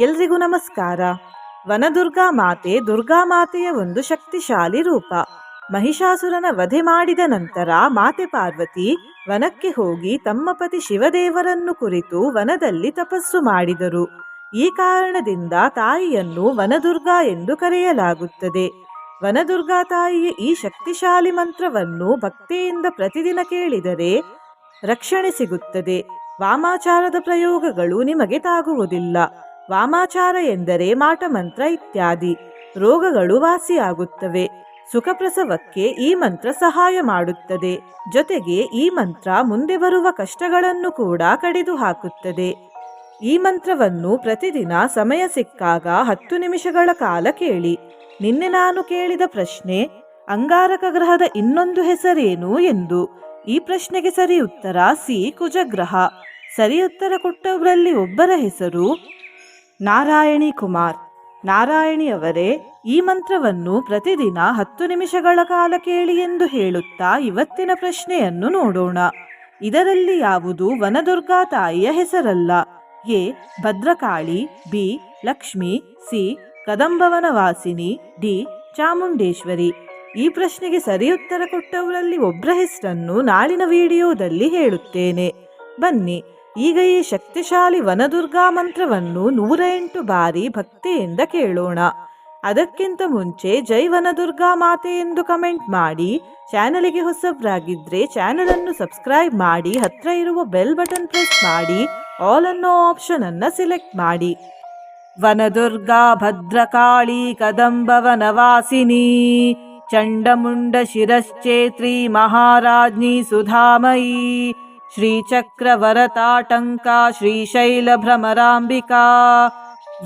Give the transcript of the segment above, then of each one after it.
ಎಲ್ರಿಗೂ ನಮಸ್ಕಾರ. ವನದುರ್ಗಾ ಮಾತೆ ದುರ್ಗಾ ಮಾತೆಯ ಒಂದು ಶಕ್ತಿಶಾಲಿ ರೂಪ. ಮಹಿಷಾಸುರನ ವಧೆ ಮಾಡಿದ ನಂತರ ಮಾತೆ ಪಾರ್ವತಿ ವನಕ್ಕೆ ಹೋಗಿ ತಮ್ಮ ಪತಿ ಶಿವದೇವರನ್ನು ಕುರಿತು ವನದಲ್ಲಿ ತಪಸ್ಸು ಮಾಡಿದರು. ಈ ಕಾರಣದಿಂದ ತಾಯಿಯನ್ನು ವನದುರ್ಗಾ ಎಂದು ಕರೆಯಲಾಗುತ್ತದೆ. ವನದುರ್ಗಾ ತಾಯಿಯ ಈ ಶಕ್ತಿಶಾಲಿ ಮಂತ್ರವನ್ನು ಭಕ್ತಿಯಿಂದ ಪ್ರತಿದಿನ ಕೇಳಿದರೆ ರಕ್ಷಣೆ ಸಿಗುತ್ತದೆ. ವಾಮಾಚಾರದ ಪ್ರಯೋಗಗಳು ನಿಮಗೆ ತಾಗುವುದಿಲ್ಲ. ವಾಮಾಚಾರ ಎಂದರೆ ಮಾಟಮಂತ್ರ ಇತ್ಯಾದಿ. ರೋಗಗಳು ವಾಸಿಯಾಗುತ್ತವೆ. ಸುಖಪ್ರಸವಕ್ಕೆ ಈ ಮಂತ್ರ ಸಹಾಯ ಮಾಡುತ್ತದೆ. ಜೊತೆಗೆ ಈ ಮಂತ್ರ ಮುಂದೆ ಬರುವ ಕಷ್ಟಗಳನ್ನು ಕೂಡ ಕಡಿದು ಹಾಕುತ್ತದೆ. ಈ ಮಂತ್ರವನ್ನು ಪ್ರತಿದಿನ ಸಮಯ ಸಿಕ್ಕಾಗ ಹತ್ತು ನಿಮಿಷಗಳ ಕಾಲ ಕೇಳಿ. ನಿನ್ನೆ ನಾನು ಕೇಳಿದ ಪ್ರಶ್ನೆ, ಅಂಗಾರಕ ಗ್ರಹದ ಇನ್ನೊಂದು ಹೆಸರೇನು ಎಂದು. ಈ ಪ್ರಶ್ನೆಗೆ ಸರಿ ಉತ್ತರ ಸಿ. ಕುಜಗ್ರಹ. ಸರಿ ಉತ್ತರ ಕೊಟ್ಟವರಲ್ಲಿ ಒಬ್ಬರ ಹೆಸರು ನಾರಾಯಣಿ ಕುಮಾರ್. ನಾರಾಯಣಿ ಅವರೇ, ಈ ಮಂತ್ರವನ್ನು ಪ್ರತಿದಿನ ಹತ್ತು ನಿಮಿಷಗಳ ಕಾಲ ಕೇಳಿ ಎಂದು ಹೇಳುತ್ತಾ ಇವತ್ತಿನ ಪ್ರಶ್ನೆಯನ್ನು ನೋಡೋಣ. ಇದರಲ್ಲಿ ಯಾವುದು ವನದುರ್ಗಾ ತಾಯಿಯ ಹೆಸರಲ್ಲ? A. Bhadrakali, B. Lakshmi, C. Kadambavana Vasini D. Chamundeshwari. ಈ ಪ್ರಶ್ನೆಗೆ ಸರಿ ಉತ್ತರ ಕೊಟ್ಟವರಲ್ಲಿ ಒಬ್ಬರ ಹೆಸರನ್ನು ನಾಳಿನ ವಿಡಿಯೋದಲ್ಲಿ ಹೇಳುತ್ತೇನೆ. ಬನ್ನಿ. ಈಗ ಈ ಶಕ್ತಿಶಾಲಿ ವನದುರ್ಗಾ ಮಂತ್ರವನ್ನು ನೂರ ಎಂಟು ಬಾರಿ ಭಕ್ತಿಯಿಂದ ಕೇಳೋಣ. ಅದಕ್ಕಿಂತ ಮುಂಚೆ ಜೈ ವನದುರ್ಗಾ ಮಾತೆ ಎಂದು ಕಮೆಂಟ್ ಮಾಡಿ, ಚಾನಲಿಗೆ ಹೊಸಬ್ರಾಗಿದ್ರೆ ಚಾನಲ್ ಅನ್ನು ಸಬ್ಸ್ಕ್ರೈಬ್ ಮಾಡಿ, ಹತ್ರ ಇರುವ ಬೆಲ್ ಬಟನ್ ಪ್ರೆಸ್ ಮಾಡಿ, ಆಲ್ ಅನ್ನೋ ಆಪ್ಷನ್ ಅನ್ನ ಸೆಲೆಕ್ಟ್ ಮಾಡಿ. ವನದುರ್ಗಾ ಭದ್ರಕಾಳಿ ಕದಂಬವನವಾಸಿನಿ ಚಂಡಮುಂಡ ಶಿರಶ್ಚೇತ್ರಿ ಮಹಾರಾಜ್ಞಿ ಸುಧಾಮಯಿ श्रीचक्रवरताटङ्का श्रीशैलभ्रमराम्बिका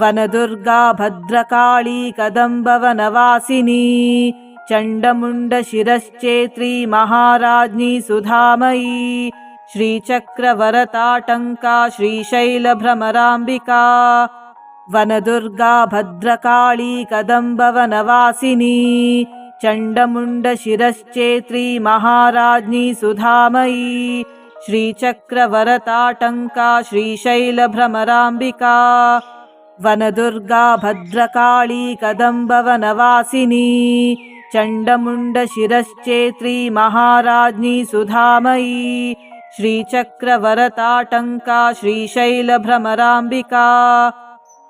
वनदुर्गा भद्रकाली कदम्बवनवासिनी चण्डमुण्डशिरश्चेत्री महाराज्ञी सुधामयी श्रीचक्रवरताटङ्का श्रीशैलभ्रमराम्बिका वनदुर्गा भद्रकाली कदम्बवनवासिनी चण्डमुण्डशिरश्चेत्री महाराज्ञी सुधामयी श्रीचक्रवरताटङ्का श्रीशैलभ्रमराम्बिका वनदुर्गा भद्रकाली कदम्बवनवासिनी चण्डमुण्डशिरश्चेत्री महाराज्ञी सुधामयी श्रीचक्रवरताटङ्का श्रीशैलभ्रमराम्बिका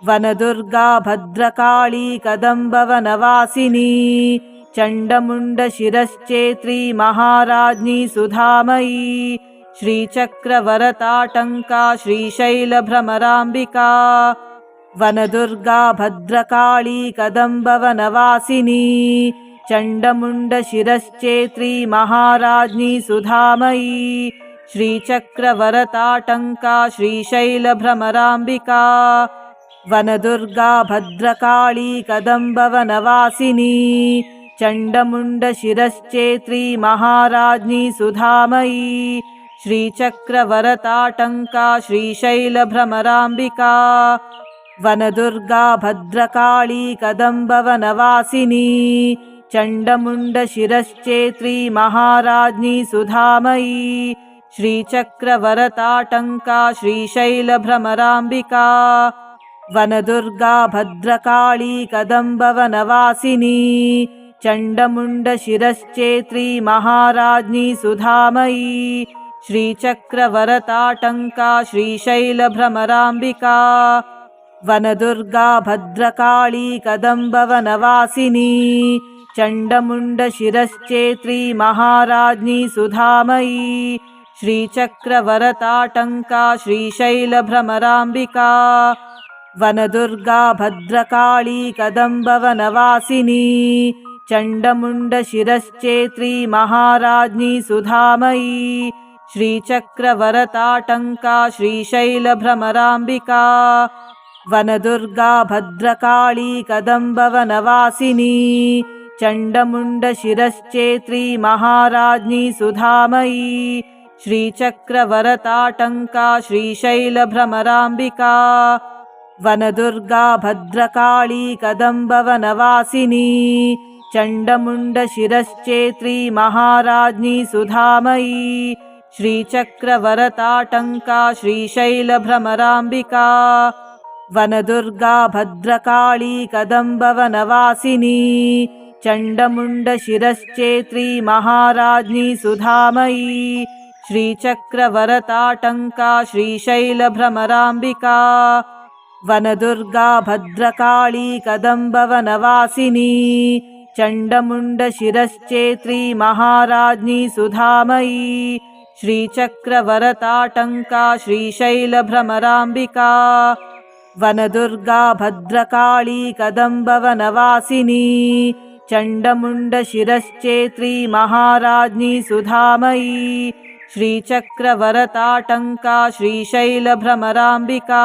वनदुर्गा भद्रकाली कदम्बवनवासिनी चण्डमुण्डशिरश्चेत्री महाराज्ञी सुधामयी श्रीचक्रवरताटङ्का श्रीशैलभ्रमराम्बिका वनदुर्गा भद्रकाली कदम्बवनवासिनी चण्डमुण्डशिरश्चेत्री महाराज्ञी सुधामयी श्रीचक्रवरताटङ्का श्रीशैलभ्रमराम्बिका वनदुर्गा भद्रकाली कदम्बवनवासिनी चण्डमुण्डशिरश्चेत्री महाराज्ञी सुधामयी श्रीचक्रवरताटङ्का श्रीशैलभ्रमराम्बिका वनदुर्गा भद्रकाली कदम्बवनवासिनी चण्डमुण्डशिरश्चेत्री महाराज्ञी सुधामयी श्रीचक्रवरताटङ्का श्रीशैलभ्रमराम्बिका वनदुर्गा भद्रकाली कदम्बवनवासिनी चण्डमुण्डशिरश्चेत्री महाराज्ञी सुधामयी श्रीचक्रवरताटङ्का श्रीशैलभ्रमराम्बिका वनदुर्गा भद्रकाली कदम्बवनवासिनी चण्डमुण्डशिरश्चेत्री महाराज्ञी सुधामयी श्रीचक्रवरताटङ्का श्रीशैलभ्रमराम्बिका वनदुर्गा भद्रकाली कदम्बवनवासिनी चण्डमुण्डशिरश्चेत्री महाराज्ञी सुधामयी श्रीचक्रवरताटङ्का श्रीशैलभ्रमराम्बिका वनदुर्गा भद्रकाली कदम्बवनवासिनी चण्डमुण्डशिरश्चेत्री महाराज्ञी सुधामयी श्रीचक्रवरताटङ्का श्रीशैलभ्रमराम्बिका वनदुर्गा भद्रकाली कदम्बवनवासिनी चण्डमुण्डशिरश्चेत्री महाराज्ञी सुधामयी श्रीचक्रवरताटङ्का श्रीशैलभ्रमराम्बिका वनदुर्गा भद्रकाली कदम्बवनवासिनी चण्डमुण्डशिरश्चेत्री महाराज्ञी सुधामयी श्रीचक्रवरताटङ्का श्रीशैलभ्रमराम्बिका वनदुर्गा भद्रकाली कदम्बवनवासिनी चण्डमुण्डशिरश्चेत्री महाराज्ञी सुधामयी श्रीचक्रवरताटङ्का श्रीशैलभ्रमराम्बिका वनदुर्गा भद्रकाली कदम्बवनवासिनी चण्डमुण्डशिरश्चेत्री महाराज्ञी सुधामयी श्रीचक्रवरताटङ्का श्रीशैलभ्रमराम्बिका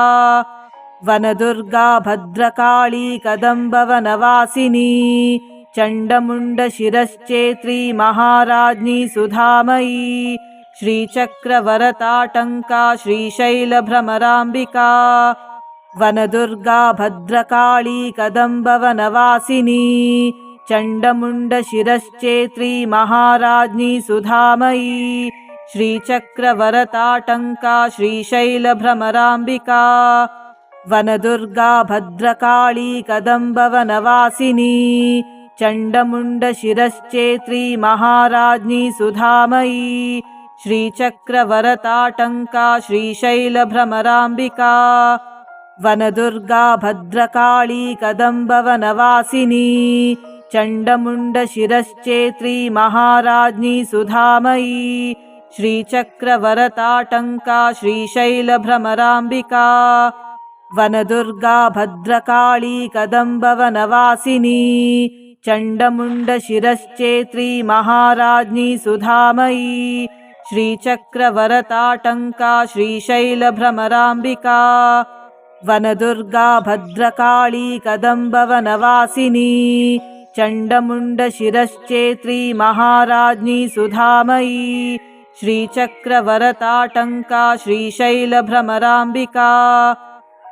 वनदुर्गा भद्रकाली कदम्बवनवासिनी चण्डमुण्डशिरश्चेत्री महाराज्ञी सुधामयी श्रीचक्रवरताटङ्का श्रीशैलभ्रमराम्बिका वनदुर्गा भद्रकाली कदम्बवनवासिनी चण्डमुण्डशिरश्चेत्री महाराज्ञी सुधामयी श्रीचक्रवरताटङ्का श्रीशैलभ्रमराम्बिका वनदुर्गा भद्रकाली कदम्बवनवासिनी चण्डमुण्डशिरश्चेत्री महाराज्ञी सुधामयी श्रीचक्रवरताटङ्का श्रीशैलभ्रमराम्बिका वनदुर्गा भद्रकाली कदम्बवनवासिनी चण्डमुण्डशिरश्चेत्री महाराज्ञी सुधामयी श्रीचक्रवरताटङ्का श्रीशैलभ्रमराम्बिका वनदुर्गा भद्रकाली कदम्बवनवासिनी चण्डमुण्डशिरश्चेत्री महाराज्ञी सुधामयी श्रीचक्रवरताटङ्का श्रीशैलभ्रमराम्बिका वनदुर्गा भद्रकाली कदम्बवनवासिनी चण्डमुण्डशिरश्चेत्री महाराज्ञी सुधामयी श्रीचक्रवरताटङ्का श्रीशैलभ्रमराम्बिका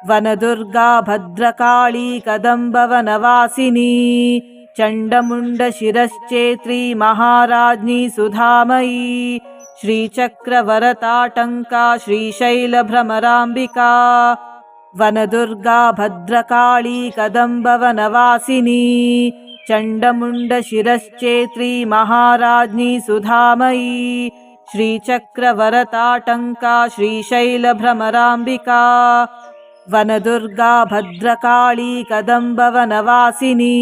वनदुर्गा भद्रकाली कदम्बवनवासिनी चण्डमुण्डशिरश्चेत्री महाराज्ञी सुधामयी श्रीचक्रवरताटङ्का श्रीशैलभ्रमराम्बिका वनदुर्गा भद्रकाली कदम्बवनवासिनी चण्डमुण्डशिरश्चेत्री महाराज्ञी सुधामयी श्रीचक्रवरताटङ्का श्रीशैलभ्रमराम्बिका वनदुर्गा भद्रकाली कदम्बवनवासिनी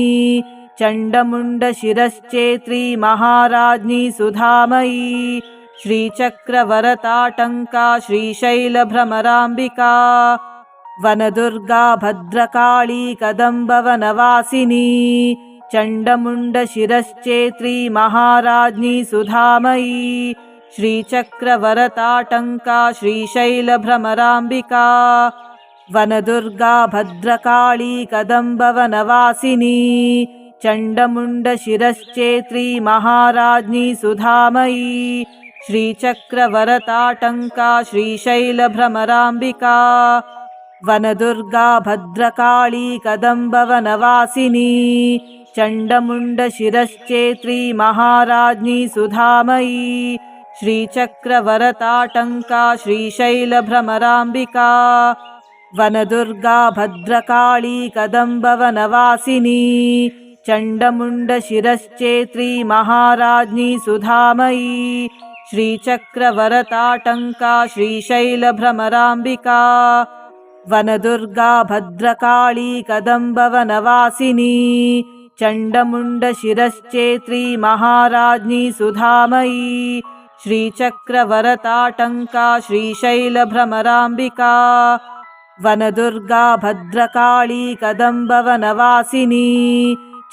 चण्डमुण्डशिरश्चेत्री महाराज्ञी सुधामयी श्रीचक्रवरताटङ्का श्रीशैलभ्रमराम्बिका वनदुर्गा भद्रकाली कदम्बवनवासिनी चण्डमुण्डशिरश्चेत्री महाराज्ञी सुधामयी श्रीचक्रवरताटङ्का श्रीशैलभ्रमराम्बिका वनदुर्गा भद्रकाली कदम्बवनवासिनी चण्डमुण्डशिरश्चेत्री महाराज्ञी सुधामयी श्रीचक्रवरताटङ्का श्रीशैलभ्रमराम्बिका वनदुर्गा भद्रकाली कदम्बवनवासिनी चण्डमुण्डशिरश्चेत्री महाराज्ञी सुधामयी श्रीचक्रवरताटङ्का श्रीशैलभ्रमराम्बिका वनदुर्गा भद्रकाली कदम्बवनवासिनी चण्डमुण्डशिरश्चेत्री महाराज्ञी सुधामयी श्रीचक्रवरताटङ्का श्रीशैलभ्रमराम्बिका वनदुर्गा भद्रकाली कदम्बवनवासिनी चण्डमुण्डशिरश्चेत्री महाराज्ञी सुधामयी श्रीचक्रवरताटङ्का श्रीशैलभ्रमराम्बिका वनदुर्गा भद्रकाली कदम्बवनवासिनी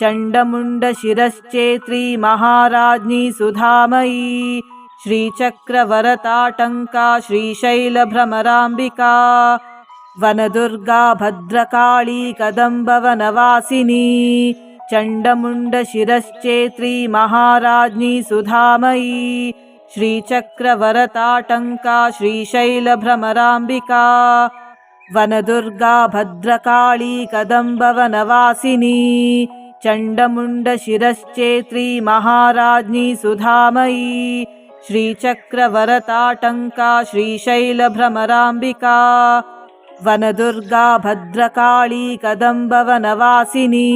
चण्डमुण्डशिरश्चेत्री महाराज्ञी सुधामयी श्रीचक्रवरताटङ्का श्रीशैलभ्रमराम्बिका वनदुर्गा भद्रकाली कदम्बवनवासिनी चण्डमुण्डशिरश्चेत्री महाराज्ञी सुधामयी श्रीचक्रवरताटङ्का श्रीशैलभ्रमराम्बिका वनदुर्गा भद्रकाली कदम्बवनवासिनी चण्डमुण्डशिरश्चेत्री महाराज्ञी सुधामयी श्रीचक्रवरताटङ्का श्रीशैलभ्रमराम्बिका वनदुर्गा भद्रकाली कदम्बवनवासिनी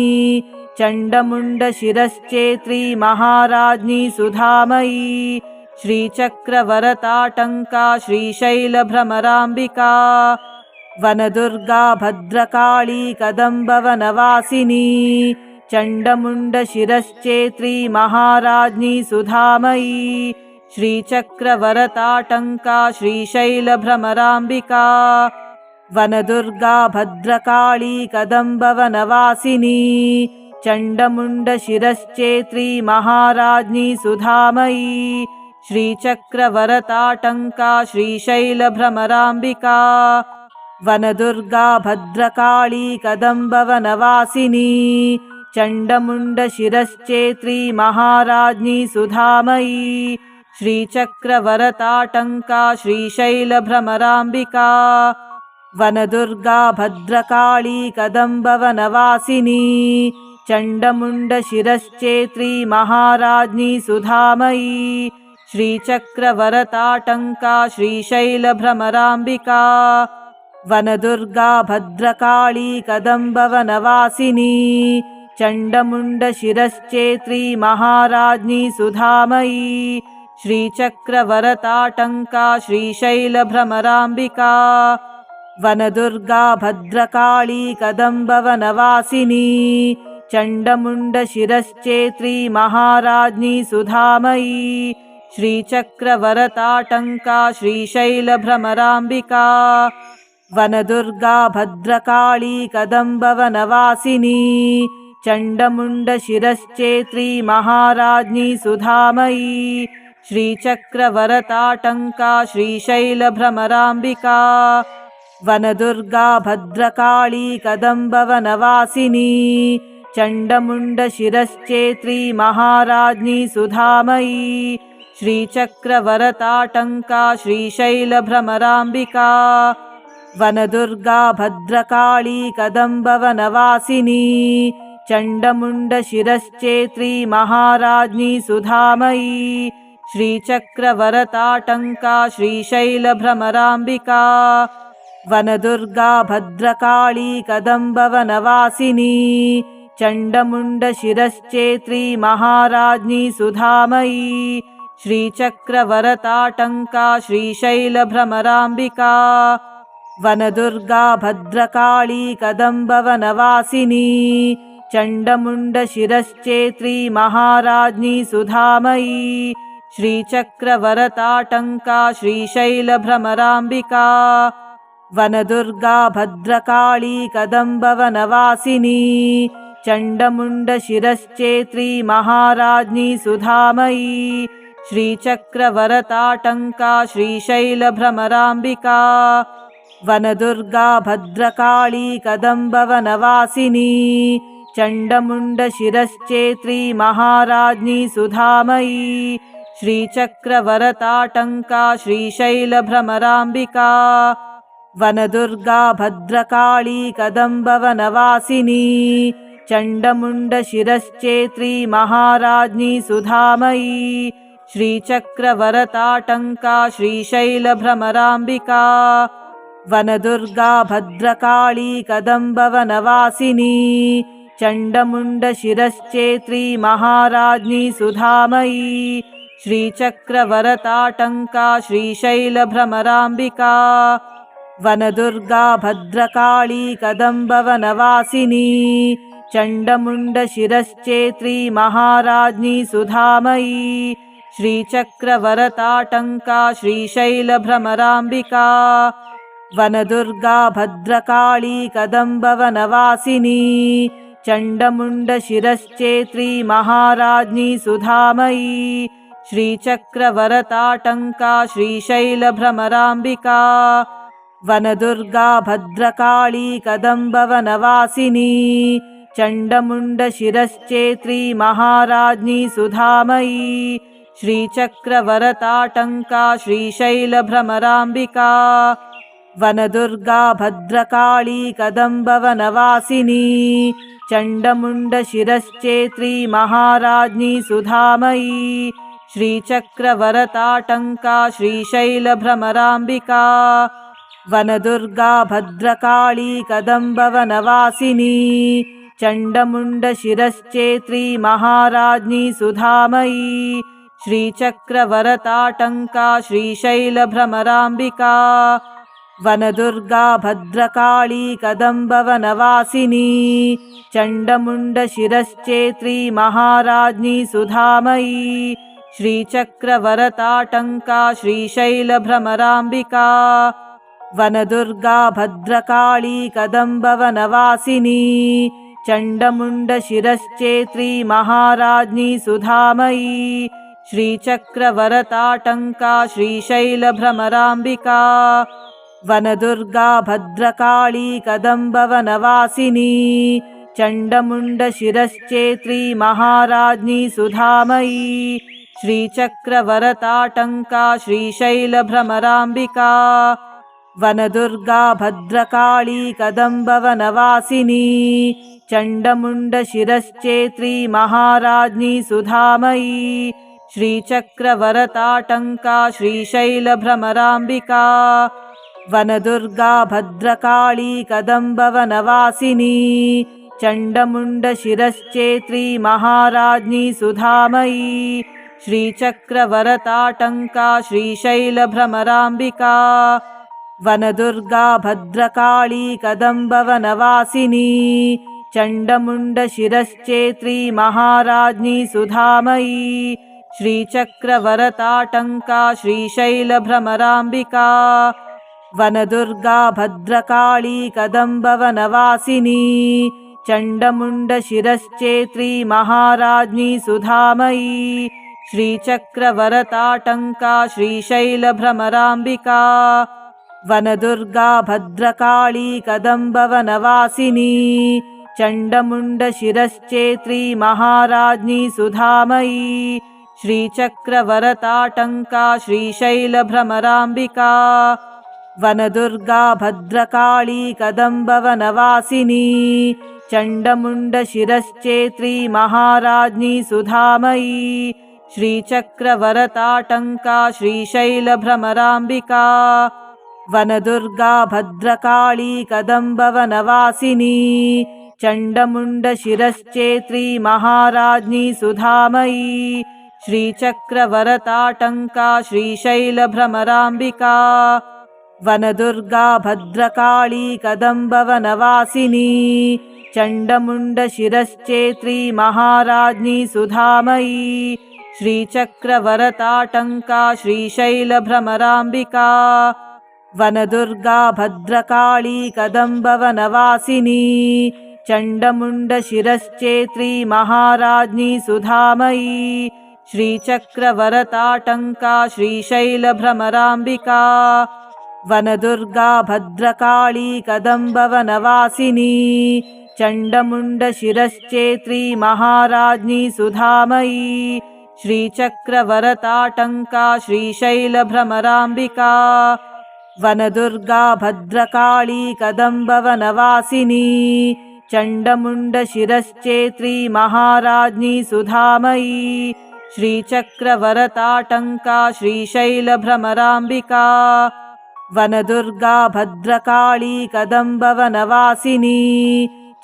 चण्डमुण्डशिरश्चेत्री महाराज्ञी सुधामयी श्रीचक्रवरताटङ्का श्रीशैलभ्रमराम्बिका वनदुर्गा भद्रकाली कदम्बवनवासिनी चण्डमुण्डशिरश्चेत्री महाराज्ञी सुधामयी श्रीचक्रवरताटङ्का श्रीशैलभ्रमराम्बिका वनदुर्गा भद्रकाली कदम्बवनवासिनी चण्डमुण्डशिरश्चेत्री महाराज्ञी सुधामयी श्रीचक्रवरताटङ्का श्रीशैलभ्रमराम्बिका वनदुर्गा भद्रकाली कदम्बवनवासिनी चण्डमुण्डशिरश्चेत्री महाराज्ञी सुधामयी श्रीचक्रवरताटङ्का श्रीशैलभ्रमराम्बिका वनदुर्गा भद्रकाली कदम्बवनवासिनी चण्डमुण्डशिरश्चेत्री महाराज्ञी सुधामयी श्रीचक्रवरताटङ्का श्रीशैलभ्रमराम्बिका वनदुर्गा भद्रकाली कदम्बवनवासिनी चण्डमुण्डशिरश्चेत्री महाराज्ञी सुधामयी श्रीचक्रवरताटङ्का श्रीशैलभ्रमराम्बिका वनदुर्गा भद्रकाली कदम्बवनवासिनी चण्डमुण्डशिरश्चेत्री महाराज्ञी सुधामयी श्रीचक्रवरताटङ्का श्रीशैलभ्रमराम्बिका वनदुर्गा भद्रकाली कदम्बवनवासिनी चण्डमुण्डशिरश्चेत्री महाराज्ञी सुधामयी श्रीचक्रवरताटङ्का श्रीशैलभ्रमराम्बिका वनदुर्गा भद्रकाली कदम्बवनवासिनी चण्डमुण्डशिरश्चेत्री महाराज्ञी सुधामयी श्रीचक्रवरताटङ्का श्रीशैलभ्रमराम्बिका वनदुर्गा भद्रकाली कदम्बवनवासिनी चण्डमुण्डशिरश्चेत्री महाराज्ञी सुधामयी श्रीचक्रवरताटङ्का श्रीशैलभ्रमराम्बिका वनदुर्गा भद्रकाली कदम्बवनवासिनी चण्डमुण्डशिरश्चेत्री महाराज्ञी सुधामयी श्रीचक्रवरताटङ्का श्रीशैलभ्रमराम्बिका वनदुर्गा भद्रकाली कदम्बवनवासिनी चण्डमुण्डशिरश्चेत्री महाराज्ञी सुधामयी श्रीचक्रवरताटङ्का श्रीशैलभ्रमराम्बिका वनदुर्गा भद्रकाली कदम्बवनवासिनी चण्डमुण्डशिरश्चेत्री महाराज्ञी सुधामयी श्रीचक्रवरताटङ्का श्रीशैलभ्रमराम्बिका वनदुर्गा भद्रकाली कदम्बवनवासिनी चण्डमुण्डशिरश्चेत्री महाराज्ञी सुधामयी श्रीचक्रवरताटङ्का श्रीशैलभ्रमराम्बिका वनदुर्गा भद्रकाली कदम्बवनवासिनी चण्डमुण्डशिरश्चेत्री महाराज्ञी सुधामयी श्रीचक्रवरताटङ्का श्रीशैलभ्रमराम्बिका वनदुर्गा भद्रकाली कदम्बवनवासिनी चण्डमुण्डशिरश्चेत्री महाराज्ञी सुधामयी श्रीचक्रवरताटङ्का श्रीशैलभ्रमराम्बिका वनदुर्गा भद्रकाली कदम्बवनवासिनी चण्डमुण्डशिरश्चेत्री महाराज्ञी सुधामयी श्रीचक्रवरताटङ्का श्रीशैलभ्रमराम्बिका वनदुर्गा भद्रकाली कदम्बवनवासिनी चण्डमुण्डशिरश्चेत्री महाराज्ञी सुधामयी श्रीचक्रवरताटङ्का श्रीशैलभ्रमराम्बिका वनदुर्गा भद्रकाली कदम्बवनवासिनी चण्डमुण्डशिरश्चेत्री महाराज्ञी सुधामयी श्रीचक्रवरताटङ्का श्रीशैलभ्रमराम्बिका वनदुर्गा भद्रकाली कदम्बवनवासिनी चण्डमुण्डशिरश्चेत्री महाराज्ञी सुधामयी श्रीचक्रवरताटङ्का श्रीशैलभ्रमराम्बिका वनदुर्गा भद्रकाली कदम्बवनवासिनी चण्डमुण्डशिरश्चेत्री महाराज्ञी सुधामयी श्रीचक्रवरताटङ्का श्रीशैलभ्रमराम्बिका वनदुर्गा भद्रकाली कदम्बवनवासिनी चण्डमुण्डशिरश्चेत्री महाराज्ञी सुधामयी श्रीचक्रवरताटङ्का श्रीशैलभ्रमराम्बिका वनदुर्गा भद्रकाली कदम्बवनवासिनी चण्डमुण्डशिरश्चेत्री महाराज्ञी सुधामयी श्रीचक्रवरताटङ्का श्रीशैलभ्रमराम्बिका वनदुर्गा भद्रकाली कदम्बवनवासिनी चण्डमुण्डशिरश्चेत्री महाराज्ञी सुधामयी श्रीचक्रवरताटङ्का श्रीशैलभ्रमराम्बिका वनदुर्गा भद्रकाली कदम्बवनवासिनी चण्डमुण्डशिरश्चेत्री महाराज्ञी सुधामयी श्रीचक्रवरताटङ्का श्रीशैलभ्रमराम्बिका वनदुर्गा भद्रकाली कदम्बवनवासिनी चण्डमुण्डशिरश्चेत्री महाराज्ञी सुधामयी श्रीचक्रवरताटङ्का श्रीशैलभ्रमराम्बिका वनदुर्गा भद्रकाली कदम्बवनवासिनी चण्डमुण्डशिरश्चेत्री महाराज्ञी सुधामयी श्रीचक्रवरताटङ्का श्रीशैलभ्रमराम्बिका वनदुर्गा भद्रकाली कदम्बवनवासिनी चण्डमुण्डशिरश्चेत्री महाराज्ञी सुधामयी श्रीचक्रवरताटङ्का श्रीशैलभ्रमराम्बिका वनदुर्गा भद्रकाली कदम्बवनवासिनी चण्डमुण्डशिरश्चेत्री महाराज्ञी सुधामयी श्रीचक्रवरताटङ्का श्रीशैलभ्रमराम्बिका वनदुर्गा भद्रकाली कदम्बवनवासिनी चण्डमुण्डशिरश्चेत्री महाराज्ञी सुधामयी श्रीचक्रवरताटङ्का श्रीशैलभ्रमराम्बिका वनदुर्गा भद्रकाली कदम्बवनवासिनी चण्डमुण्डशिरश्चेत्री महाराज्ञी सुधामयी श्रीचक्रवरताटङ्का श्रीशैलभ्रमराम्बिका वनदुर्गा भद्रकाली कदम्बवनवासिनी चण्डमुण्डशिरश्चेत्री महाराज्ञी सुधामयी श्रीचक्रवरताटङ्का श्रीशैलभ्रमराम्बिका वनदुर्गा भद्रकाली कदम्बवनवासिनी चण्डमुण्डशिरश्चेत्री महाराज्ञी सुधामयी श्रीचक्रवरताटङ्का श्रीशैलभ्रमराम्बिका वनदुर्गा भद्रकाली कदम्बवनवासिनी चण्डमुण्डशिरश्चेत्री महाराज्ञी सुधामयी श्रीचक्रवरताटङ्का श्रीशैलभ्रमराम्बिका वनदुर्गा भद्रकाली कदम्बवनवासिनी चण्डमुण्डशिरश्चेत्री महाराज्ञी सुधामयी श्रीचक्रवरताटङ्का श्रीशैलभ्रमराम्बिका वनदुर्गा भद्रकाली कदम्बवनवासिनी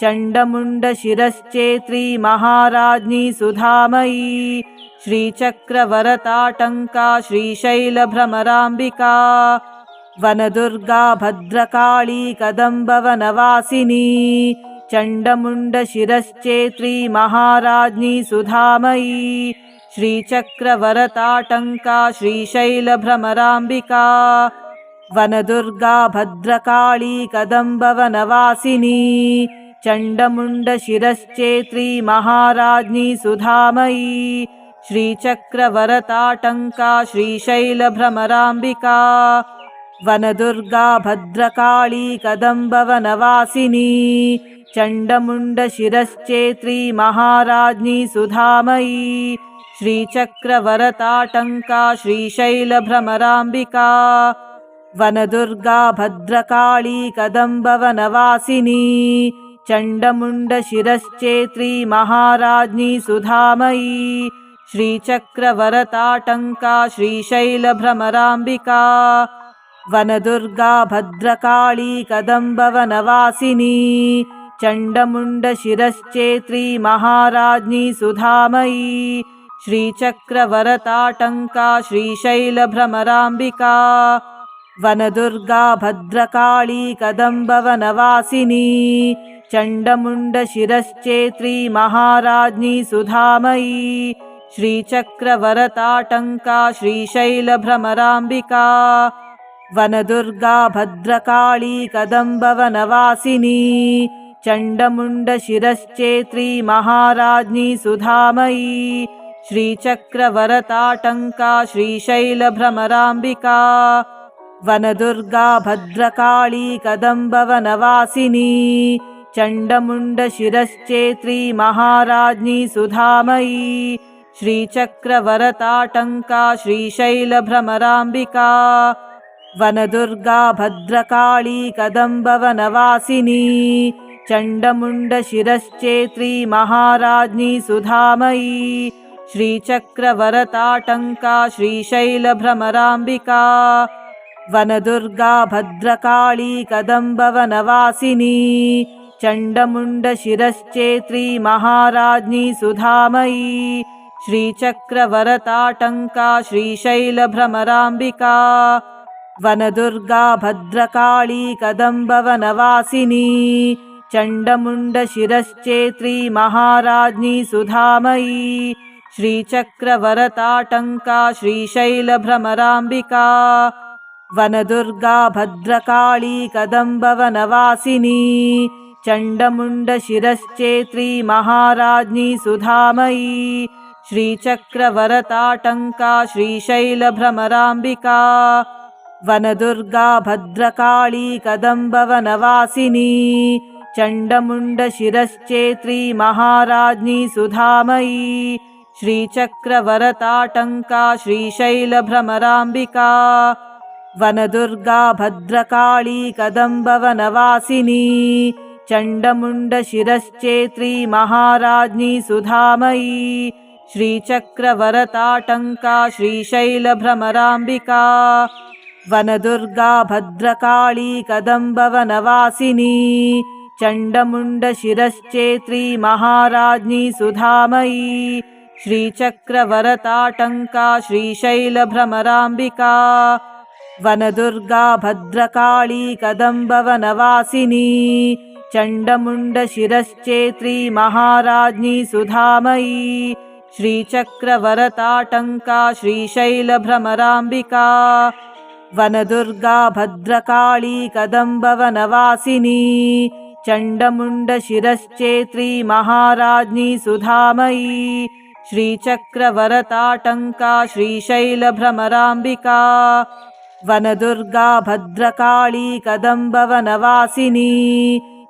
चण्डमुण्डशिरश्चेत्री महाराज्ञी सुधामयी श्रीचक्रवरताटङ्का श्रीशैलभ्रमराम्बिका वनदुर्गा भद्रकाली कदम्बवनवासिनी चण्डमुण्डशिरश्चेत्री महाराज्ञी सुधामयी श्रीचक्रवरताटङ्का श्रीशैलभ्रमराम्बिका वनदुर्गा भद्रकाली कदम्बवनवासिनी चण्डमुण्डशिरश्चेत्री महाराज्ञी सुधामयी श्रीचक्रवरताटङ्का श्रीशैलभ्रमराम्बिका वनदुर्गा भद्रकाली कदम्बवनवासिनी चण्डमुण्डशिरश्चेत्री महाराज्ञी सुधामयी श्रीचक्रवरताटङ्का श्रीशैलभ्रमराम्बिका वनदुर्गा भद्रकाली कदम्बवनवासिनी चण्डमुण्डशिरश्चेत्री महाराज्ञी सुधामयी श्रीचक्रवरताटङ्का श्रीशैलभ्रमराम्बिका वनदुर्गा भद्रकाली कदम्बवनवासिनी चण्डमुण्डशिरश्चेत्री महाराज्ञी सुधामयी श्रीचक्रवरताटङ्का श्रीशैलभ्रमराम्बिका वनदुर्गा भद्रकाली कदम्बवनवासिनी चण्डमुण्डशिरश्चेत्री महाराज्ञी सुधामयी श्रीचक्रवरताटङ्का श्रीशैलभ्रमराम्बिका वनदुर्गा भद्रकाली कदम्बवनवासिनी चण्डमुण्डशिरश्चेत्री महाराज्ञी सुधामयी श्रीचक्रवरताटङ्का श्रीशैलभ्रमराम्बिका वनदुर्गा भद्रकाली कदम्बवनवासिनी चण्डमुण्डशिरश्चेत्री महाराज्ञी सुधामयी श्रीचक्रवरताटङ्का श्रीशैलभ्रमराम्बिका वनदुर्गा भद्रकाली कदम्बवनवासिनी चण्डमुण्डशिरश्चेत्री महाराज्ञी सुधामयी श्रीचक्रवरताटङ्का श्रीशैलभ्रमराम्बिका वनदुर्गा भद्रकाली कदम्बवनवासिनी चण्डमुण्डशिरश्चेत्री महाराज्ञी सुधामयी श्रीचक्रवरताटङ्का श्रीशैलभ्रमराम्बिका वनदुर्गा भद्रकाली कदम्बवनवासिनी चण्डमुण्डशिरश्चेत्री महाराज्ञी सुधामयी श्रीचक्रवरताटङ्का श्रीशैलभ्रमराम्बिका वनदुर्गा भद्रकाली कदम्बवनवासिनी चण्डमुण्डशिरश्चेत्री महाराज्ञी सुधामयी श्रीचक्रवरताटङ्का श्रीशैलभ्रमराम्बिका वनदुर्गा भद्रकाली कदम्बवनवासिनी चण्डमुण्डशिरश्चेत्री महाराज्ञी सुधामयी श्रीचक्रवरताटङ्का श्रीशैलभ्रमराम्बिका वनदुर्गा भद्रकाली कदम्बवनवासिनी चण्डमुण्डशिरश्चेत्री महाराज्ञी सुधामयी श्रीचक्रवरताटङ्का श्रीशैलभ्रमराम्बिका वनदुर्गा भद्रकाली कदम्बवनवासिनी चण्डमुण्डशिरश्चेत्री महाराज्ञी सुधामयी श्रीचक्रवरताटङ्का श्रीशैलभ्रमराम्बिका वनदुर्गा भद्रकाली कदम्बवनवासिनी चण्डमुण्डशिरश्चेत्री महाराज्ञी सुधामयी श्रीचक्रवरताटङ्का श्रीशैलभ्रमराम्बिका वनदुर्गा भद्रकाली कदम्बवनवासिनी चण्डमुण्डशिरश्चेत्री महाराज्ञी सुधामयी श्रीचक्रवरताटङ्का श्रीशैलभ्रमराम्बिका वनदुर्गा भद्रकाली कदम्बवनवासिनी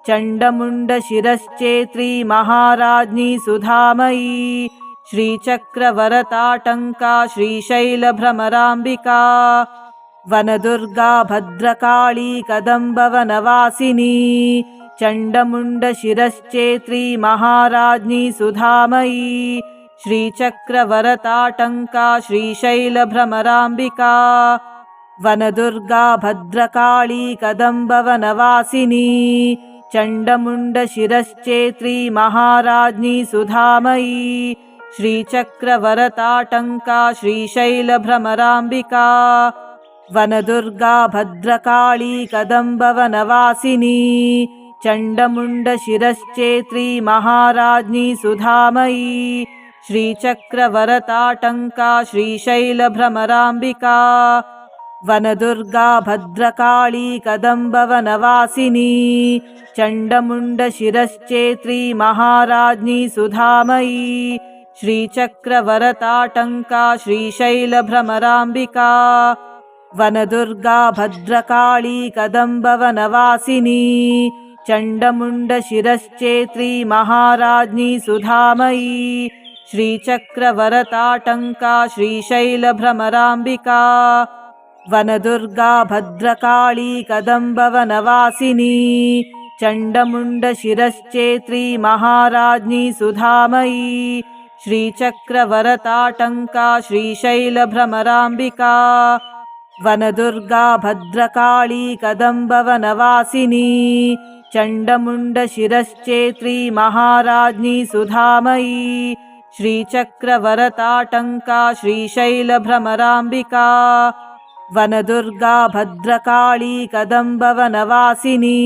चण्डमुण्डशिरश्चेत्री महाराज्ञी सुधामयी श्रीचक्रवरताटङ्का श्रीशैलभ्रमराम्बिका वनदुर्गा भद्रकाली कदम्बवनवासिनी चण्डमुण्डशिरश्चेत्री महाराज्ञी सुधामयी श्रीचक्रवरताटङ्का श्रीशैलभ्रमराम्बिका वनदुर्गा भद्रकाली कदम्बवनवासिनी चण्डमुण्डशिरश्चेत्री महाराज्ञी सुधामयी श्रीचक्रवरताटङ्का श्रीशैलभ्रमराम्बिका वनदुर्गा भद्रकाली कदम्बवनवासिनी चण्डमुण्डशिरश्चेत्री महाराज्ञी सुधामयी श्रीचक्रवरताटङ्का श्रीशैलभ्रमराम्बिका वनदुर्गा भद्रकाली कदम्बवनवासिनी चण्डमुण्डशिरश्चेत्री महाराज्ञी सुधामयी श्रीचक्रवरताटङ्का श्रीशैलभ्रमराम्बिका वनदुर्गा भद्रकाली कदम्बवनवासिनी चण्डमुण्डशिरश्चेत्री महाराज्ञी सुधामयी श्रीचक्रवरताटङ्का श्रीशैलभ्रमराम्बिका वनदुर्गा भद्रकाली कदम्बवनवासिनी चण्डमुण्डशिरश्चेत्री महाराज्ञी सुधामयी श्रीचक्रवरताटङ्का श्रीशैलभ्रमराम्बिका वनदुर्गा भद्रकाली कदम्बवनवासिनी चण्डमुण्डशिरश्चेत्री महाराज्ञी सुधामयी श्रीचक्रवरताटङ्का श्रीशैलभ्रमराम्बिका वनदुर्गा भद्रकाली कदम्बवनवासिनी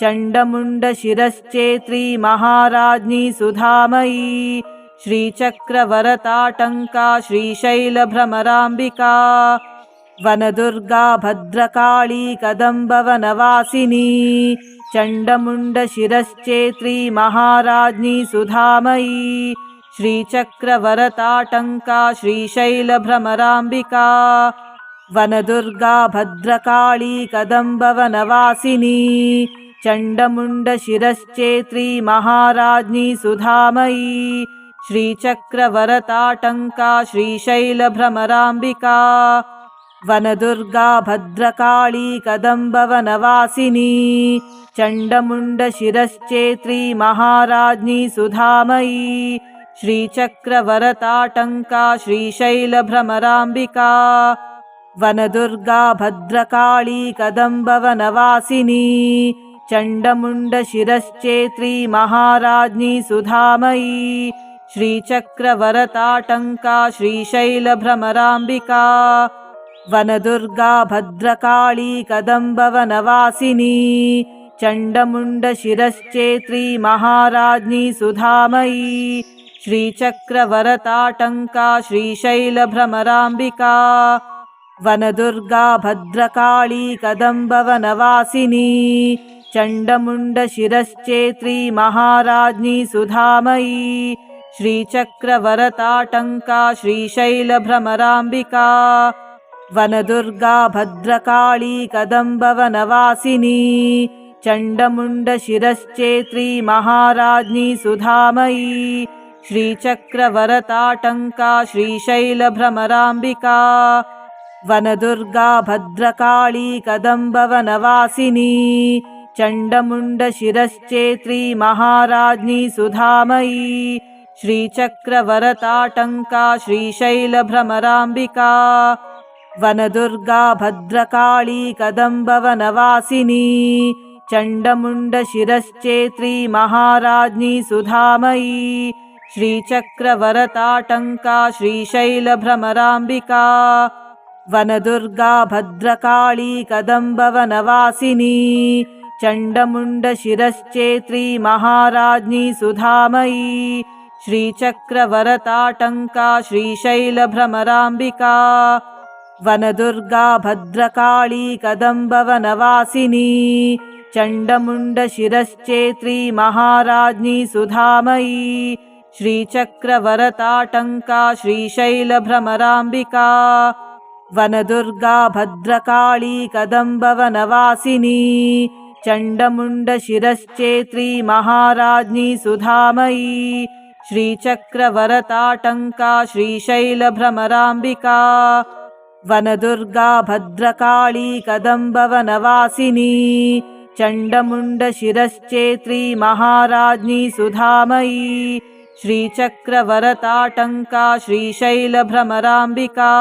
चण्डमुण्डशिरश्चेत्री महाराज्ञी सुधामयी श्रीचक्रवरताटङ्का श्रीशैलभ्रमराम्बिका वनदुर्गा भद्रकाली कदम्बवनवासिनी चण्डमुण्डशिरश्चेत्री महाराज्ञी सुधामयी श्रीचक्रवरताटङ्का श्रीशैलभ्रमराम्बिका वनदुर्गा भद्रकाली कदम्बवनवासिनी चण्डमुण्डशिरश्चेत्री महाराज्ञी सुधामयी श्रीचक्रवरताटङ्का श्रीशैलभ्रमराम्बिका वनदुर्गा भद्रकाली कदम्बवनवासिनी चण्डमुण्डशिरश्चेत्री महाराज्ञी सुधामयी श्रीचक्रवरताटङ्का श्रीशैलभ्रमराम्बिका वनदुर्गा भद्रकाली कदम्बवनवासिनी चण्डमुण्डशिरश्चेत्री महाराज्ञी सुधामयी श्रीचक्रवरताटङ्का श्रीशैलभ्रमराम्बिका वनदुर्गा भद्रकाली कदम्बवनवासिनी चण्डमुण्डशिरश्चेत्री महाराज्ञी सुधामयी श्रीचक्रवरताटङ्का श्रीशैलभ्रमराम्बिका वनदुर्गा भद्रकाली कदम्बवनवासिनी चण्डमुण्डशिरश्चेत्री महाराज्ञी सुधामयी श्रीचक्रवरताटङ्का श्रीशैलभ्रमराम्बिका वनदुर्गा भद्रकाली कदम्बवनवासिनी चण्डमुण्डशिरश्चेत्री महाराज्ञी सुधामयी श्रीचक्रवरताटङ्का श्रीशैलभ्रमराम्बिका वनदुर्गा भद्रकाली कदम्बवनवासिनी चण्डमुण्डशिरश्चेत्री महाराज्ञी सुधामयी श्रीचक्रवरताटङ्का श्रीशैलभ्रमराम्बिका वनदुर्गा भद्रकाली कदम्बवनवासिनी चण्डमुण्डशिरश्चेत्री महाराज्ञी सुधामयी श्रीचक्रवरताटङ्का श्रीशैलभ्रमराम्बिका वनदुर्गा भद्रकाली कदम्बवनवासिनी चण्डमुण्डशिरश्चेत्री महाराज्ञी सुधामयी श्रीचक्रवरताटङ्का श्रीशैलभ्रमराम्बिका वनदुर्गा भद्रकाली कदम्बवनवासिनी चण्डमुण्डशिरश्चेत्री महाराज्ञी सुधामयी श्रीचक्रवरताटङ्का श्रीशैलभ्रमराम्बिका वनदुर्गा भद्रकाली कदम्बवनवासिनी चण्डमुण्डशिरश्चेत्री महाराज्ञी सुधामयी श्रीचक्रवरताटङ्का श्रीशैलभ्रमराम्बिका वनदुर्गा भद्रकाली कदम्बवनवासिनी चण्डमुण्डशिरश्चेत्री महाराज्ञी सुधामयी श्रीचक्रवरताटङ्का श्रीशैलभ्रमराम्बिका